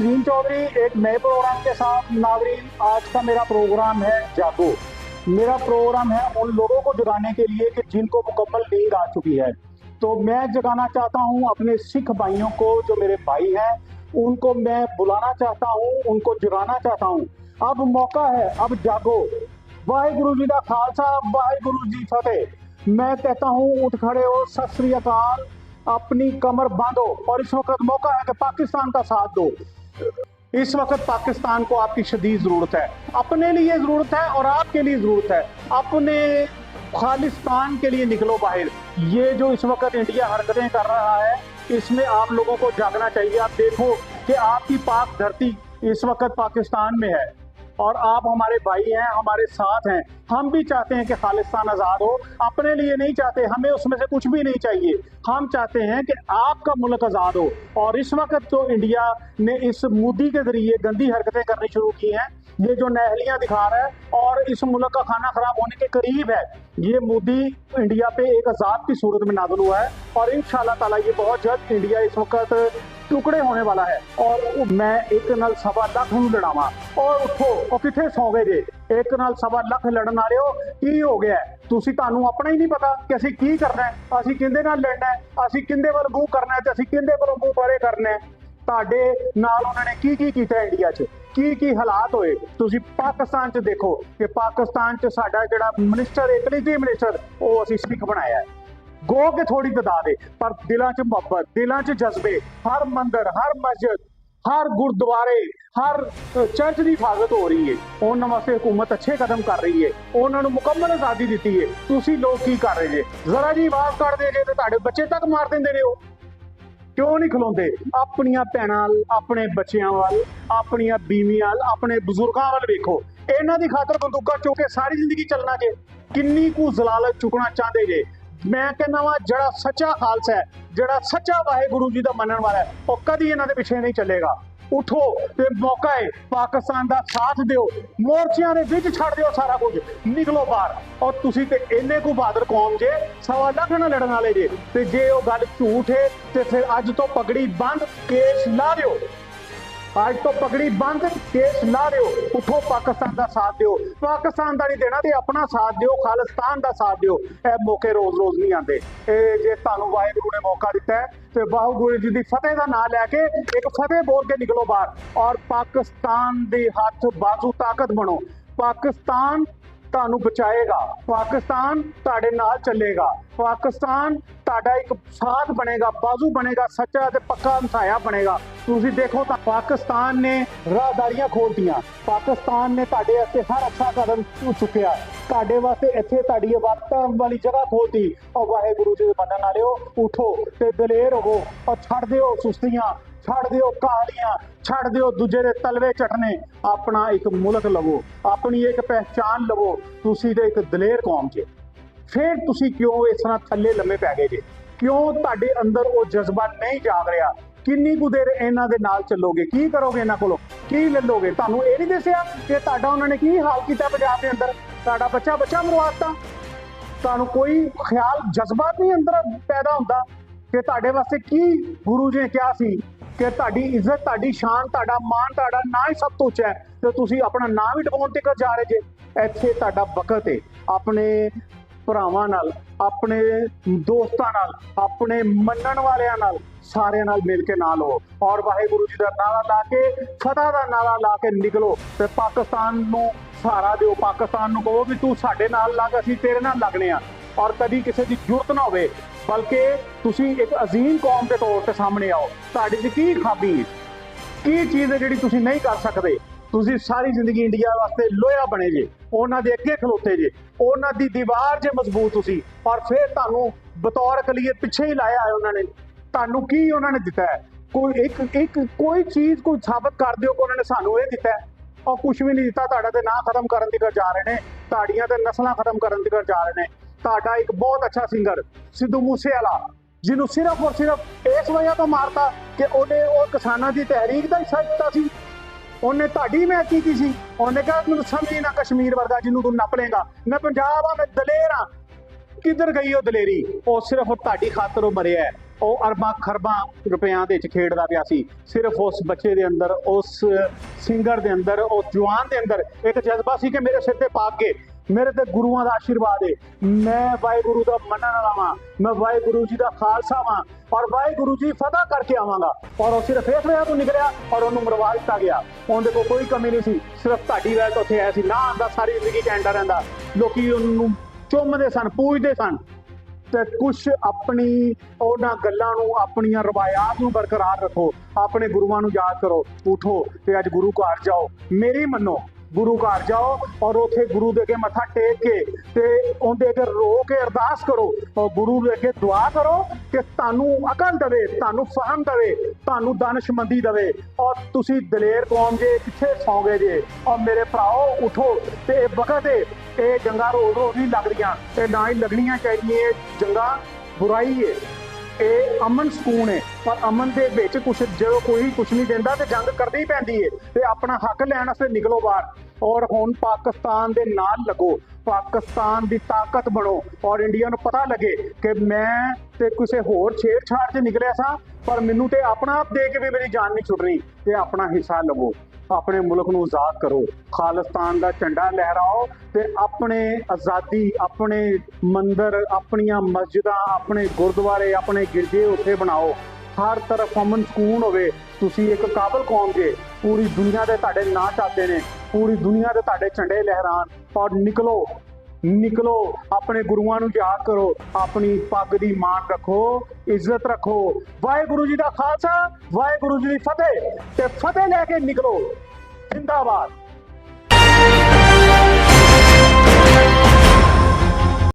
अजीम चौधरी, एक नए प्रोग्राम के साथ नागरिक आज का मेरा प्रोग्राम है जागो मेरा प्रोग्राम है उन लोगों को जगाने के लिए कि जिनको मुकम्मल नींद आ चुकी है। तो मैं जगाना चाहता हूँ अपने सिख भाइयों को जो मेरे भाई हैं, उनको मैं बुलाना चाहता हूँ, उनको जगाना चाहता हूँ। अब मौका है, अब जागो। वाहिगुरु जी का खालसा, वाहिगुरु जी फतेह। मैं कहता हूँ, उठ खड़े हो, सत श्री अकाल। अपनी कमर बांधो और इस वक्त मौका है कि पाकिस्तान का साथ दो। इस वक्त पाकिस्तान को आपकी शदीद ज़रूरत है। अपने लिए ज़रूरत है और आपके लिए ज़रूरत है। अपने खालिस्तान के लिए निकलो बाहर। ये जो इस वक्त इंडिया हरकतें कर रहा है, इसमें आप लोगों को जागना चाहिए। आप देखो कि आपकी पाक धरती इस वक्त पाकिस्तान में है। और आप हमारे भाई हैं, हमारे साथ हैं। हम भी चाहते हैं कि खालिस्तान आज़ाद हो। अपने लिए नहीं चाहते, हमें उसमें से कुछ भी नहीं चाहिए। हम चाहते हैं कि आपका मुल्क आज़ाद हो। और इस वक्त तो इंडिया ने इस मोदी के ज़रिए गंदी हरकतें करनी शुरू की हैं, ये जो नहलियाँ दिखा रहा है और इस मुल्क का खाना खराब होने के करीब है, ये मोदी इंडिया पे एक अजाब की सूरत में नाजुल हुआ है। और इन ताला ये बहुत जल्द इंडिया इस वक्त ਟੁਕੜੇ ਹੋਣੇ ਵਾਲਾ ਹੈ। ਔਰ ਮੈਂ ਇੱਕ ਨਾਲ ਸਵਾ ਲੱਖ ਨੂੰ ਲੜਾਵਾਂ। ਔਰ ਉੱਥੋਂ ਉਹ ਕਿੱਥੇ ਸੌ ਗਏ ਜੇ ਇੱਕ ਨਾਲ ਸਵਾ ਲੱਖ ਲੜਨ ਆ ਰਹੇ ਹੋ ਕੀ ਹੋ ਗਿਆ? ਤੁਸੀਂ ਤੁਹਾਨੂੰ ਆਪਣਾ ਹੀ ਨਹੀਂ ਪਤਾ ਕਿ ਅਸੀਂ ਕੀ ਕਰਨਾ ਹੈ। ਅਸੀਂ ਕਿੰਦੇ ਨਾਲ ਲੜਨਾ ਹੈ? ਅਸੀਂ ਕਿੰਦੇ ਵੱਲ ਗੂ ਕਰਨਾ ਹੈ ਤੇ ਅਸੀਂ ਕਿੰਦੇ ਵੱਲੋਂ ਗੂ ਬਾਰੇ ਕਰਨਾ ਹੈ? ਤੁਹਾਡੇ ਨਾਲ ਉਹਨਾਂ ਨੇ ਕੀ ਕੀ ਕੀਤਾ ਇੰਡੀਆ 'ਚ? ਕੀ ਕੀ ਹਾਲਾਤ ਹੋਏ? ਤੁਸੀਂ ਪਾਕਿਸਤਾਨ 'ਚ ਦੇਖੋ ਕਿ ਪਾਕਿਸਤਾਨ 'ਚ ਸਾਡਾ ਜਿਹੜਾ ਮਿਨਿਸਟਰ ਇਟਲੀ ਦੀ ਮਿਨਿਸਟਰ ਉਹ ਅਸੀਂ ਸਿੱਖ ਬਣਾਇਆ ਹੈ। ਗੋ ਕੇ ਥੋੜੀ ਤਦਾਦ ਦੇ ਪਰ ਦਿਲਾਂ 'ਚ ਮੁਹੱਬਤ, ਦਿਲਾਂ 'ਚ ਜਜ਼ਬੇ, ਹਰ ਮੰਦਰ, ਹਰ ਮਸਜਿਦ, ਹਰ ਗੁਰਦੁਆਰੇ, ਹਰ ਚਰਚ ਦੀ ਹਿਫਾਜ਼ਤ ਹੋ ਰਹੀ ਹੈ ਉਹਨਾਂ ਵਾਸਤੇ ਹਕੂਮਤ ਅੱਛੇ ਕਦਮ ਕਰ ਰਹੀ ਹੈ ਉਹਨਾਂ ਨੂੰ ਮੁਕੰਮਲ ਆਜ਼ਾਦੀ ਦਿੱਤੀ ਹੈ ਤੁਸੀਂ ਲੋਕ ਕੀ ਕਰ ਰਹੇ ਜੇ? ਜ਼ਰਾ ਜੀ ਆਵਾਜ਼ ਕੱਢਦੇ ਜੇ ਤੇ ਤੁਹਾਡੇ ਬੱਚੇ ਤੱਕ ਮਾਰ ਦਿੰਦੇ ਨੇ ਉਹ। ਕਿਉਂ ਨਹੀਂ ਖਲੋਂਦੇ? ਆਪਣੀਆਂ ਭੈਣਾਂ ਆਪਣੇ ਬੱਚਿਆਂ ਵੱਲ, ਆਪਣੀਆਂ ਬੀਵੀਆਂ ਵੱਲ, ਆਪਣੇ ਬਜ਼ੁਰਗਾਂ ਵੱਲ ਵੇਖੋ। ਇਹਨਾਂ ਦੀ ਖਾਤਰ ਬੰਦੂਕਾਂ ਚੁੱਕ ਕੇ ਸਾਰੀ ਜ਼ਿੰਦਗੀ ਚੱਲਣਾ ਜੇ। ਕਿੰਨੀ ਕੁ ਜ਼ਲਾਲਤ ਚੁੱਕਣਾ ਚਾਹੁੰਦੇ ਜੇ? ਮੈਂ ਕਹਿੰਦਾ ਵਾ, ਜਿਹੜਾ ਸੱਚਾ ਖਾਲਸਾ ਹੈ, ਜਿਹੜਾ ਸੱਚਾ ਵਾਹਿਗੁਰੂ ਜੀ ਦਾ ਮੰਨਣ ਵਾਲਾ ਹੈ, ਉਹ ਕਦੀ ਇਹਨਾਂ ਦੇ ਪਿੱਛੇ ਨਹੀਂ ਚੱਲੇਗਾ। ਉਠੋ ਤੇ ਮੌਕਾ ਹੈ, ਪਾਕਿਸਤਾਨ ਦਾ ਸਾਥ ਦਿਓ, ਮੋਰਚਿਆਂ ਦੇ ਵਿੱਚ ਛੱਡ ਦਿਓ ਸਾਰਾ ਕੁਝ, ਨਿਕਲੋ ਬਾਹਰ। ਔਰ ਤੁਸੀਂ ਤੇ ਇੰਨੇ ਕੁ ਬਹਾਦਰ ਕੌਮ ਜੇ, ਸਵਾ ਲੱਖ ਨਾਲ ਲੜਨ ਵਾਲੇ ਜੇ, ਤੇ ਜੇ ਉਹ ਗੱਲ ਝੂਠ ਹੈ, ਤੇ ਫਿਰ ਅੱਜ ਤੋਂ ਪਗੜੀ ਬੰਦ, ਕੇਸ ਲਾ ਦਿਓ। ਅੱਜ ਤੋਂ ਪਗੜੀ ਬੰਦ, ਕੇਸ ਲਾ ਦਿਓ ਉਠੋ ਪਾਕਿਸਤਾਨ ਦਾ ਸਾਥ ਦਿਓ। ਪਾਕਿਸਤਾਨ ਦਾ ਨਹੀਂ ਦੇਣਾ ਤੇ ਆਪਣਾ ਸਾਥ ਦਿਓ, ਖਾਲਿਸਤਾਨ ਦਾ ਸਾਥ ਦਿਓ। ਇਹ ਮੌਕੇ ਰੋਜ਼-ਰੋਜ਼ ਨਹੀਂ ਆਉਂਦੇ। ਇਹ ਜੇ ਤੁਹਾਨੂੰ ਵਾਹਿਗੁਰੂ ਨੇ ਮੌਕਾ ਦਿੱਤਾ ਤੇ ਵਾਹਿਗੁਰੂ ਜੀ ਦੀ ਫਤਿਹ ਦਾ ਨਾਮ ਲੈ ਕੇ ਇੱਕ ਫਤਿਹ ਬੋਲ ਕੇ ਨਿਕਲੋ ਬਾਹਰ। ਔਰ ਪਾਕਿਸਤਾਨ ਦੇ ਹੱਥ ਬਾਜ਼ੂ ਤਾਕਤ ਬਣੋ। ਪਾਕਿਸਤਾਨ ਤੁਹਾਨੂੰ ਬਚਾਏਗਾ। ਪਾਕਿਸਤਾਨ ਤੁਹਾਡੇ ਨਾਲ ਚੱਲੇਗਾ। ਪਾਕਿਸਤਾਨ ਤੁਹਾਡਾ ਇੱਕ ਸਾਥ ਬਣੇਗਾ, ਬਾਜ਼ੂ ਬਣੇਗਾ, ਸੱਚਾ ਤੇ ਪੱਕਾ ਹਮਸਾਇਆ ਬਣੇਗਾ। ਤੁਸੀਂ ਦੇਖੋ ਤਾਂ ਪਾਕਿਸਤਾਨ ਨੇ ਰਾਹਦਾਰੀਆਂ ਖੋਲਤੀਆਂ ਪਾਕਿਸਤਾਨ ਨੇ ਤੁਹਾਡੇ ਵਾਸਤੇ ਹਰ ਅੱਛਾ ਕਦਮ ਚੁੱਕਿਆ। ਤੁਹਾਡੇ ਵਾਸਤੇ ਇੱਥੇ ਤੁਹਾਡੀ ਇਬਾਦਤਾਂ ਵਾਲੀ ਜਗ੍ਹਾ ਖੋਲਤੀ ਔਰ ਵਾਹਿਗੁਰੂ ਜੀ ਦੇ ਮੰਨਣ ਵਾਲਿਓ, ਉਠੋ ਤੇ ਦਲੇਰ ਹੋਵੋ ਔਰ ਛੱਡ ਦਿਓ ਸੁਸਤੀਆਂ। ਛੱਡ ਦਿਓ ਕਹਾਣੀਆਂ ਛੱਡ ਦਿਓ ਦੂਜੇ ਦੇ ਤਲਵੇ ਚਟਨੇ। ਆਪਣਾ ਇੱਕ ਮੁਲਕ ਲਵੋ, ਆਪਣੀ ਇੱਕ ਪਹਿਚਾਨ ਲਵੋ। ਤੁਸੀਂ ਤੇ ਇੱਕ ਦਲੇਰ ਕੌਮ ਜੇ। ਫਿਰ ਤੁਸੀਂ ਕਿਉਂ ਇਸ ਤਰ੍ਹਾਂ ਥੱਲੇ ਲੰਮੇ ਪੈ ਗਏ ਜੇ? ਕਿਉਂ ਤੁਹਾਡੇ ਅੰਦਰ ਉਹ ਜਜ਼ਬਾ ਨਹੀਂ ਜਾਗ ਰਿਹਾ? ਕਿੰਨੀ ਕੁ ਦੇਰ ਇਹਨਾਂ ਦੇ ਨਾਲ ਚੱਲੋਗੇ? ਕੀ ਕਰੋਗੇ ਇਹਨਾਂ ਕੋਲੋਂ? ਕੀ ਲੱਲੋਗੇ? ਤੁਹਾਨੂੰ ਇਹ ਨਹੀਂ ਦੱਸਿਆ ਕਿ ਤੁਹਾਡਾ ਉਹਨਾਂ ਨੇ ਕੀ ਹਾਲ ਕੀਤਾ ਪੰਜਾਬ ਦੇ ਅੰਦਰ? ਤੁਹਾਡਾ ਬੱਚਾ ਬੱਚਾ ਮਰਵਾਤਾ ਤੁਹਾਨੂੰ ਕੋਈ ਖਿਆਲ, ਜਜ਼ਬਾ ਨਹੀਂ ਅੰਦਰ ਪੈਦਾ ਹੁੰਦਾ ਕਿ ਤੁਹਾਡੇ ਵਾਸਤੇ ਕੀ ਗੁਰੂ ਜੀ ਨੇ ਕਿਹਾ ਸੀ? ਕਿ ਤੁਹਾਡੀ ਇੱਜ਼ਤ, ਤੁਹਾਡੀ ਸ਼ਾਨ, ਤੁਹਾਡਾ ਮਾਣ, ਤੁਹਾਡਾ ਨਾਂ ਹੀ ਸਭ ਤੋਂ ਉੱਚਾ ਹੈ ਤੇ ਤੁਸੀਂ ਆਪਣਾ ਨਾਂ ਵੀ ਡਵਾਉਣ ਤੇ ਜਾ ਰਹੇ ਜੇ। ਇੱਥੇ ਤੁਹਾਡਾ ਵਕਤ ਹੈ ਆਪਣੇ ਭਰਾਵਾਂ ਨਾਲ, ਆਪਣੇ ਦੋਸਤਾਂ ਨਾਲ, ਆਪਣੇ ਮੰਨਣ ਵਾਲਿਆਂ ਨਾਲ ਸਾਰਿਆਂ ਨਾਲ ਮਿਲ ਕੇ ਨਾਲ ਹੋ ਔਰ ਵਾਹਿਗੁਰੂ ਜੀ ਦਾ ਨਾਰਾ ਲਾ ਕੇ ਫਤਿਹ ਦਾ ਨਾਰਾ ਲਾ ਕੇ ਨਿਕਲੋ ਤੇ ਪਾਕਿਸਤਾਨ ਨੂੰ ਸਹਾਰਾ ਦਿਓ। ਪਾਕਿਸਤਾਨ ਨੂੰ ਕਹੋ ਵੀ ਤੂੰ ਸਾਡੇ ਨਾਲ ਲੱਗ, ਅਸੀਂ ਤੇਰੇ ਨਾਲ ਲੱਗਣੇ ਆ ਔਰ ਕਦੀ ਕਿਸੇ ਦੀ ਜ਼ਰੂਰਤ ਨਾ ਹੋਵੇ। ਬਲਕਿ ਤੁਸੀਂ ਇੱਕ ਅਜ਼ੀਮ ਕੌਮ ਦੇ ਤੌਰ ਤੇ ਸਾਹਮਣੇ ਆਓ, ਤੁਹਾਡੇ 'ਚ ਕੀ ਖਾਬੀ ਹੈ ਕੀ ਚੀਜ਼ ਹੈ ਜਿਹੜੀ ਤੁਸੀਂ ਨਹੀਂ ਕਰ ਸਕਦੇ? ਤੁਸੀਂ ਸਾਰੀ ਜ਼ਿੰਦਗੀ ਇੰਡੀਆ ਵਾਸਤੇ ਲੋਹਾ ਬਣੇ ਜੇ, ਉਹਨਾਂ ਦੇ ਅੱਗੇ ਖਲੋਤੇ ਜੇ, ਉਹਨਾਂ ਦੀ ਦੀਵਾਰ ਜੇ ਮਜ਼ਬੂਤ ਤੁਸੀਂ ਔਰ ਫਿਰ ਤੁਹਾਨੂੰ ਬਤੌਰ ਕਲੀਏ ਪਿੱਛੇ ਹੀ ਲਾਇਆ ਹੈ ਉਹਨਾਂ ਨੇ। ਤੁਹਾਨੂੰ ਕੀ ਉਹਨਾਂ ਨੇ ਦਿੱਤਾ ਹੈ? ਕੋਈ ਇੱਕ ਇੱਕ, ਕੋਈ ਚੀਜ਼, ਕੋਈ ਸਾਬਤ ਕਰ ਦਿਓ ਕਿ ਉਹਨਾਂ ਨੇ ਸਾਨੂੰ ਇਹ ਦਿੱਤਾ ਹੈ। ਔਰ ਕੁਝ ਵੀ ਨਹੀਂ ਦਿੱਤਾ, ਤੁਹਾਡਾ ਤੇ ਨਾਂ ਖਤਮ ਕਰਨ ਦੀ ਕਰ ਜਾ ਰਹੇ ਨੇ, ਤੁਹਾਡੀਆਂ ਤੇ ਨਸਲਾਂ ਖਤਮ ਕਰਨ ਦੀ ਕਰ ਜਾ ਰਹੇ ਨੇ। ਤੁਹਾਡਾ ਇੱਕ ਬਹੁਤ ਅੱਛਾ ਸਿੰਗਰ ਸਿੱਧੂ ਮੂਸੇਵਾਲਾ, ਜਿਹਨੂੰ ਸਿਰਫ ਔਰ ਸਿਰਫ ਇਸ ਵਜ੍ਹਾ ਤੋਂ ਮਾਰਤਾ ਕਿ ਉਹਨੇ ਉਹ ਕਿਸਾਨਾਂ ਦੀ ਤਹਿਰੀਕ ਦਾ ਹਿੱਸਾ ਦਿੱਤਾ ਸੀ। ਉਹਨੇ ਤੁਹਾਡੀ ਮੈਂ ਕੀਤੀ ਸੀ। ਉਹਨੇ ਕਿਹਾ, ਮੈਨੂੰ ਸਮਝੀ ਨਾ ਕਸ਼ਮੀਰ ਵਰਗਾ ਜਿਹਨੂੰ ਤੂੰ ਨੱਪ ਲੇਗਾ ਮੈਂ ਪੰਜਾਬ ਆ, ਮੈਂ ਦਲੇਰ ਆ। ਕਿੱਧਰ ਗਈ ਉਹ ਦਲੇਰੀ? ਉਹ ਸਿਰਫ ਤੁਹਾਡੀ ਖਾਤਰ ਉਹ ਮਰਿਆ ਉਹ ਅਰਬਾਂ ਖਰਬਾਂ ਰੁਪਿਆਂ ਦੇ ਵਿੱਚ ਖੇਡਦਾ ਪਿਆ ਸੀ। ਸਿਰਫ ਉਸ ਬੱਚੇ ਦੇ ਅੰਦਰ, ਉਸ ਸਿੰਗਰ ਦੇ ਅੰਦਰ, ਉਸ ਜਵਾਨ ਦੇ ਅੰਦਰ ਇੱਕ ਜਜ਼ਬਾ ਸੀ ਕਿ ਮੇਰੇ ਸਿਰ ਤੇ ਪਾ ਕੇ ਮੇਰੇ ਤੇ ਗੁਰੂਆਂ ਦਾ ਆਸ਼ੀਰਵਾਦ ਹੈ ਮੈਂ ਵਾਹਿਗੁਰੂ ਦਾ ਮੰਨਣ ਵਾਲਾ ਵਾਂ। ਮੈਂ ਵਾਹਿਗੁਰੂ ਜੀ ਦਾ ਖਾਲਸਾ ਵਾਂ। ਔਰ ਵਾਹਿਗੁਰੂ ਜੀ ਫਤਿਹ ਕਰਕੇ ਆਵਾਂਗਾ। ਔਰ ਉਹ ਸਿਰਫ ਇਸ ਵਜ੍ਹਾ ਤੋਂ ਨਿਕਲਿਆ ਔਰ ਉਹਨੂੰ ਮਰਵਾ ਦਿੱਤਾ ਗਿਆ। ਉਹਦੇ ਕੋਲ ਕੋਈ ਕਮੀ ਨਹੀਂ ਸੀ। ਸਿਰਫ ਤੁਹਾਡੀ ਵਜ੍ਹਾ ਤੋਂ ਉੱਥੇ ਆਇਆ ਸੀ। ਨਾ ਆਂਦਾ ਸਾਰੀ ਜ਼ਿੰਦਗੀ ਕੈਂਡਾ ਰਹਿੰਦਾ। ਲੋਕੀ ਉਹਨੂੰ ਚੁੰਮਦੇ ਸਨ, ਪੂਜਦੇ ਸਨ। ਤੇ ਕੁਝ ਆਪਣੀ ਉਹਨਾਂ ਗੱਲਾਂ ਨੂੰ, ਆਪਣੀਆਂ ਰਵਾਇਤਾਂ ਨੂੰ ਬਰਕਰਾਰ ਰੱਖੋ। ਆਪਣੇ ਗੁਰੂਆਂ ਨੂੰ ਯਾਦ ਕਰੋ। ਉਠੋ ਤੇ ਅੱਜ ਗੁਰੂ ਘਰ ਜਾਓ। ਮੇਰੀ ਮੰਨੋ ਗੁਰੂ ਘਰ ਜਾਓ ਔਰ ਉਥੇ ਗੁਰੂ ਦੇ ਅੱਗੇ ਮੱਥਾ ਟੇਕ ਕੇ ਤੇ ਉਹਦੇ ਅੱਗੇ ਰੋ ਕੇ ਅਰਦਾਸ ਕਰੋ। ਔਰ ਗੁਰੂ ਦੇ ਅੱਗੇ ਦੁਆ ਕਰੋ ਕਿ ਤੁਹਾਨੂੰ ਅਕਲ ਦੇਵੇ, ਤੁਹਾਨੂੰ ਫਹਮ ਦੇਵੇ, ਤੁਹਾਨੂੰ ਦਾਨਸ਼ਮੰਦੀ ਦੇਵੇ। ਔਰ ਤੁਸੀਂ ਦਲੇਰ ਕੌਮ ਜੇ ਕਿੱਥੇ ਸੌਂਗੇ ਜੇ। ਔਰ ਮੇਰੇ ਭਰਾਓ, ਉਠੋ ਤੇ ਇਹ ਵਕਤ ਹੈ ਇਹ ਜੰਗਾਂ ਰੋਜ਼ ਰੋਜ਼ ਨਹੀਂ ਲੱਗਦੀਆਂ। ਤੇ ਨਾ ਹੀ ਲੱਗਣੀਆਂ ਚਾਹੀਦੀਆਂ, ਜੰਗਾਂ ਬੁਰਾਈ ਹੈ ਇਹ ਅਮਨ ਸਕੂਨ ਹੈ। ਪਰ ਅਮਨ ਦੇ ਵਿੱਚ ਕੁਛ ਜਦੋਂ ਕੋਈ ਕੁਛ ਨਹੀਂ ਦਿੰਦਾ ਤੇ ਜੰਗ ਕਰਨੀ ਪੈਂਦੀ ਹੈ ਤੇ ਆਪਣਾ ਹੱਕ ਲੈਣ ਵਾਸਤੇ ਨਿਕਲੋ ਬਾਹਰ। ਔਰ ਹੁਣ ਪਾਕਿਸਤਾਨ ਦੇ ਨਾਲ ਲੱਗੋ। ਪਾਕਿਸਤਾਨ ਦੀ ਤਾਕਤ ਬਣੋ। ਔਰ ਇੰਡੀਆ ਨੂੰ ਪਤਾ ਲੱਗੇ ਕਿ ਮੈਂ ਤੇ ਕਿਸੇ ਹੋਰ ਛੇੜਛਾੜ 'ਚ ਨਿਕਲਿਆ ਸਾਂ, ਪਰ ਮੈਨੂੰ ਤੇ ਆਪਣਾ ਆਪ ਦੇ ਕੇ ਵੀ ਮੇਰੀ ਜਾਨ ਨਹੀਂ ਛੁੱਟਣੀ ਤੇ ਆਪਣਾ ਹਿੱਸਾ ਲਵੋ। ਆਪਣੇ ਮੁਲਕ ਨੂੰ ਆਜ਼ਾਦ ਕਰੋ। ਖਾਲਿਸਤਾਨ ਦਾ ਝੰਡਾ ਲਹਿਰਾਓ ਤੇ ਆਪਣੇ ਆਜ਼ਾਦੀ, ਆਪਣੇ ਮੰਦਰ, ਆਪਣੀਆਂ ਮਸਜਿਦਾਂ, ਆਪਣੇ ਗੁਰਦੁਆਰੇ, ਆਪਣੇ ਗਿਰਜੇ ਉੱਥੇ ਬਣਾਓ। ਹਰ ਤਰਫ ਅਮਨ ਸਕੂਨ ਹੋਵੇ। ਤੁਸੀਂ ਇੱਕ ਕਾਬਲ ਕੌਮ ਜੇ। ਪੂਰੀ ਦੁਨੀਆ ਦੇ ਤੁਹਾਡੇ ਨਾਂ ਚਾਹਤੇ ਨੇ। ਪੂਰੀ ਦੁਨੀਆ ਦੇ ਤੁਹਾਡੇ ਝੰਡੇ ਲਹਿਰਾਨ ਔਰ ਨਿਕਲੋ। ਨਿਕਲੋ, ਆਪਣੇ ਗੁਰੂਆਂ ਨੂੰ ਯਾਦ ਕਰੋ, ਆਪਣੀ ਪੱਗ ਦੀ ਮਾਣ ਰੱਖੋ, ਇੱਜ਼ਤ ਰੱਖੋ। ਵਾਹਿਗੁਰੂ ਜੀ ਦਾ ਖਾਲਸਾ, ਵਾਹਿਗੁਰੂ ਜੀ ਦੀ ਫਤਿਹ। ਤੇ ਫਤਿਹ ਲੈ ਕੇ ਨਿਕਲੋ। ਜਿੰਦਾਬਾਦ।